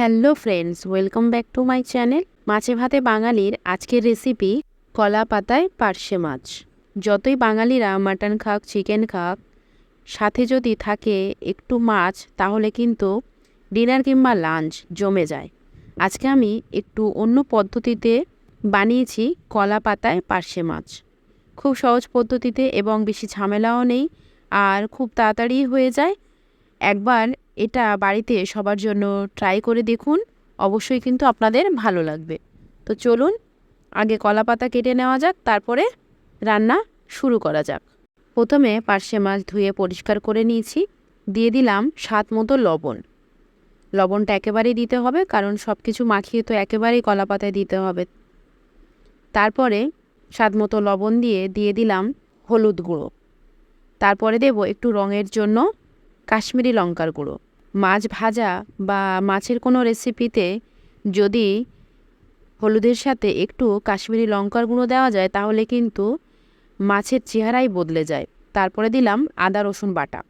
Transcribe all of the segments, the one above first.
Hello friends, welcome back to my channel মাছে ভাতে বাঙালির আজকের রেসিপি কলা পাতায় পার্শে মাছ। যতই বাঙালিরা মাটন খাক, চিকেন খাক, সাথে যদি থাকে একটু মাছ, তাহলে কিন্তু ডিনার কিংবা লাঞ্চ জমে যায়। আজকে আমি একটু অন্য পদ্ধতিতে বানিয়েছি কলা পাতায় পার্শে মাছ। খুব সহজ পদ্ধতিতে এবং বেশি ঝামেলাও নেই, আর খুব তাড়াতাড়ি হয়ে যায়। একবার এটা বাড়িতে সবার জন্য ট্রাই করে দেখুন। অবশ্যই কিন্তু আপনাদের ভালো লাগবে। তো চলুন, আগে কলা পাতা কেটে নেওয়া যাক, তারপরে রান্না শুরু করা যাক। প্রথমে পার্শে মাছ ধুয়ে পরিষ্কার করে নিয়েছি। দিয়ে দিলাম স্বাদ মতো লবণ। লবণটা একেবারেই দিতে হবে, কারণ সব কিছু মাখিয়ে তো একেবারেই কলা পাতায় দিতে হবে। তারপরে স্বাদ মতো লবণ দিয়ে দিয়ে দিলাম হলুদ গুঁড়ো। তারপরে দেব একটু রঙের জন্য কাশ্মীরি লঙ্কার গুঁড়ো। মাছ ভাজা বা মাছের কোনো রেসিপিতে যদি হলুদের সাথে একটু কাশ্মীরি লঙ্কার গুঁড়ো দেওয়া যায়, তাহলে কিন্তু মাছের চেহারাই বদলে যায়। তারপরে দিলাম আদা, রসুন বাটা।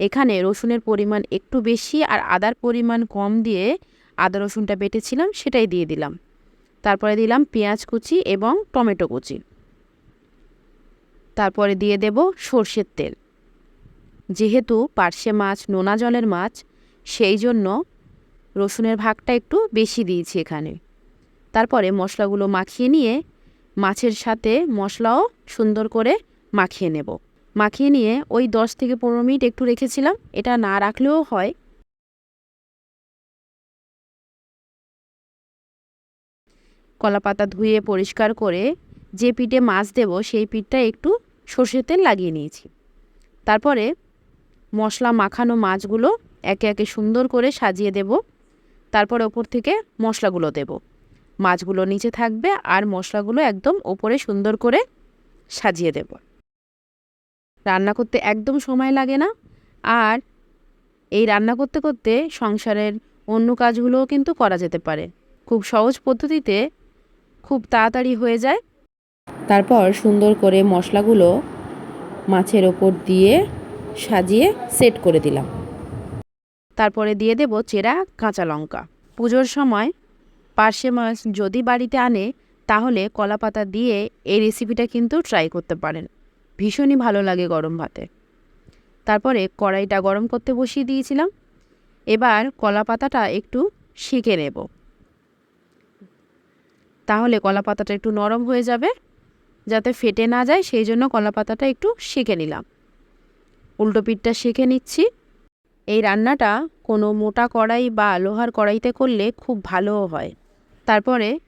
এখানে রসুনের পরিমাণ একটু বেশি আর আদার পরিমাণ কম দিয়ে আদা, রসুনটা বেটেছিলাম, সেটাই দিয়ে দিলাম। তারপরে দিলাম পেঁয়াজ কুচি এবং টমেটো কুচি। তারপরে দিয়ে দেব সর্ষের তেল। যেহেতু পার্শে মাছ, নোনা জলের মাছ, সেই জন্য রসুনের ভাগটা একটু বেশি দিয়েছি এখানে। তারপরে মশলাগুলো মাখিয়ে নিয়ে মাছের সাথে মশলাও সুন্দর করে মাখিয়ে নেব। মাখিয়ে নিয়ে ওই দশ থেকে পনেরো মিনিট একটু রেখেছিলাম, এটা না রাখলেও হয়। কলা পাতা ধুয়ে পরিষ্কার করে যে পিঠে মাছ দেব, সেই পিঠটা একটু সর্ষের তেল লাগিয়ে নিয়েছি। তারপরে মশলা মাখানো মাছগুলো একে একে সুন্দর করে সাজিয়ে দেব। তারপর ওপর থেকে মশলাগুলো দেব। মাছগুলো নিচে থাকবে আর মশলাগুলো একদম ওপরে সুন্দর করে সাজিয়ে দেব। রান্না করতে একদম সময় লাগে না। আর এই রান্না করতে করতে সংসারের অন্য কাজগুলোও কিন্তু করা যেতে পারে। খুব সহজ পদ্ধতিতে খুব তাড়াতাড়ি হয়ে যায়। তারপর সুন্দর করে মশলাগুলো মাছের ওপর দিয়ে সাজিয়ে সেট করে দিলাম। তারপরে দিয়ে দেব চেরা কাঁচা লঙ্কা। পুজোর সময় পার্শে মাছ যদি বাড়িতে আনে, তাহলে কলা পাতা দিয়ে এই রেসিপিটা কিন্তু ট্রাই করতে পারেন। ভীষণই ভালো লাগে গরম ভাতে। তারপরে কড়াইটা গরম করতে বসিয়ে দিয়েছিলাম। এবার কলা পাতাটা একটু শিখে নেব। তাহলে কলা পাতাটা একটু নরম হয়ে যাবে। যাতে ফেটে না যায়, সেই জন্য কলা পাতাটা একটু সেঁকে নিলাম। উল্টো পিঠটা সেঁকে নিচ্ছি। এই রান্নাটা কোনো মোটা কড়াই বা লোহার কড়াইতে করলে খুব ভালোও হয়। তারপরে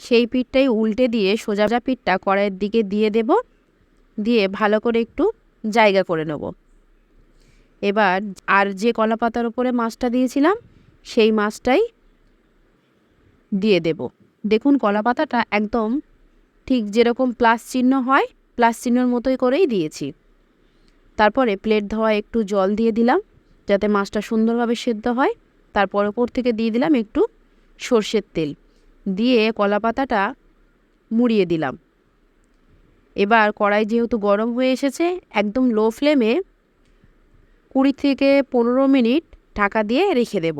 সেই পিঠটাই উল্টে দিয়ে সোজা পিঠটা কড়াইয়ের দিকে দিয়ে দেব। দিয়ে ভালো করে একটু জায়গা করে নেব। এবার আর যে কলা পাতার উপরে মাছটা দিয়েছিলাম, সেই মাছটাই দিয়ে দেব। দেখুন কলা পাতাটা একদম ঠিক যেরকম প্লাস চিহ্ন হয়, প্লাস চিহ্নর মতোই করেই দিয়েছি। তারপরে প্লেট ধোয়া একটু জল দিয়ে দিলাম, যাতে মাছটা সুন্দরভাবে সেদ্ধ হয়। তারপর ওপর থেকে দিয়ে দিলাম একটু সর্ষের তেল। দিয়ে কলা পাতাটা মুড়িয়ে দিলাম। এবার কড়াই যেহেতু গরম হয়ে এসেছে, একদম লো ফ্লেমে কুড়ি থেকে পনেরো মিনিট ঢাকা দিয়ে রেখে দেব।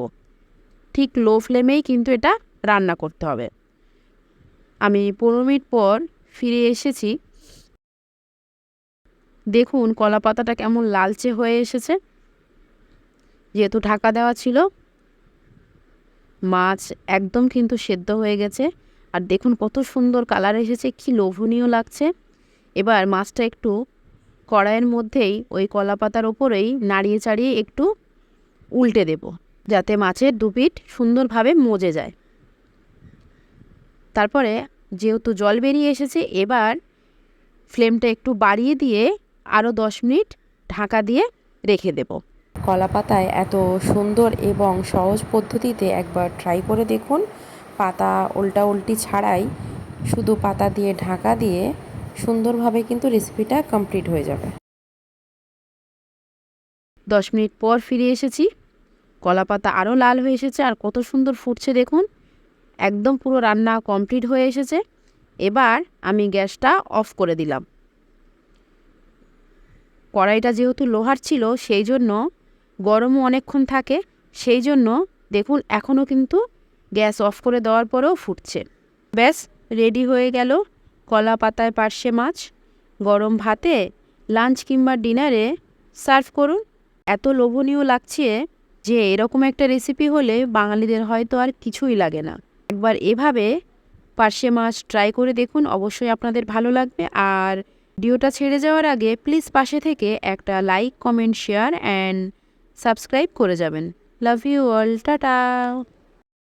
ঠিক লো ফ্লেমেই কিন্তু এটা রান্না করতে হবে। আমি পনেরো মিনিট পর ফিরে এসেছি। দেখুন কলা পাতাটা কেমন লালচে হয়ে এসেছে। যেহেতু ঢাকা দেওয়া ছিল, মাছ একদম কিন্তু সেদ্ধ হয়ে গেছে। আর দেখুন কত সুন্দর কালার এসেছে, কি লোভনীয় লাগছে। এবার মাছটা একটু কড়াইয়ের মধ্যেই ওই কলা পাতার ওপরেই নাড়িয়ে চাড়িয়ে একটু উল্টে দেব, যাতে মাছের দুপিট সুন্দরভাবে মজে যায়। তারপরে যেহেতু জল বেরিয়ে এসেছে, এবার ফ্লেমটা একটু বাড়িয়ে দিয়ে আরও দশ মিনিট ঢাকা দিয়ে রেখে দেব। কলা পাতায় এত সুন্দর এবং সহজ পদ্ধতিতে একবার ট্রাই করে দেখুন। পাতা উল্টা উল্টি ছাড়াই শুধু পাতা দিয়ে ঢাকা দিয়ে সুন্দরভাবে কিন্তু রেসিপিটা কমপ্লিট হয়ে যাবে। দশ মিনিট পর ফিরে এসেছি। কলা পাতা আরও লাল হয়ে এসেছে আর কত সুন্দর ফুটছে দেখুন। একদম পুরো রান্না কমপ্লিট হয়ে এসেছে। এবার আমি গ্যাসটা অফ করে দিলাম। কড়াইটা যেহেতু লোহার ছিল, সেই জন্য গরমও অনেকক্ষণ থাকে, সেই জন্য দেখুন এখনও কিন্তু গ্যাস অফ করে দেওয়ার পরেও ফুটছে। ব্যাস, রেডি হয়ে গেল কলা পাতায় পার্শে মাছ। গরম ভাতে লাঞ্চ কিংবা ডিনারে সার্ভ করুন। এত লোভনীয় লাগছে যে এরকম একটা রেসিপি হলে বাঙালিদের হয়তো আর কিছুই লাগে না। একবার এভাবে পার্শে মাছ ট্রাই করে দেখুন, অবশ্যই আপনাদের ভালো লাগবে। আর ভিডিওটা ছেড়ে যাওয়ার আগে প্লিজ পাশে থেকে একটা like comment share and subscribe করে যাবেন। Love you all tata.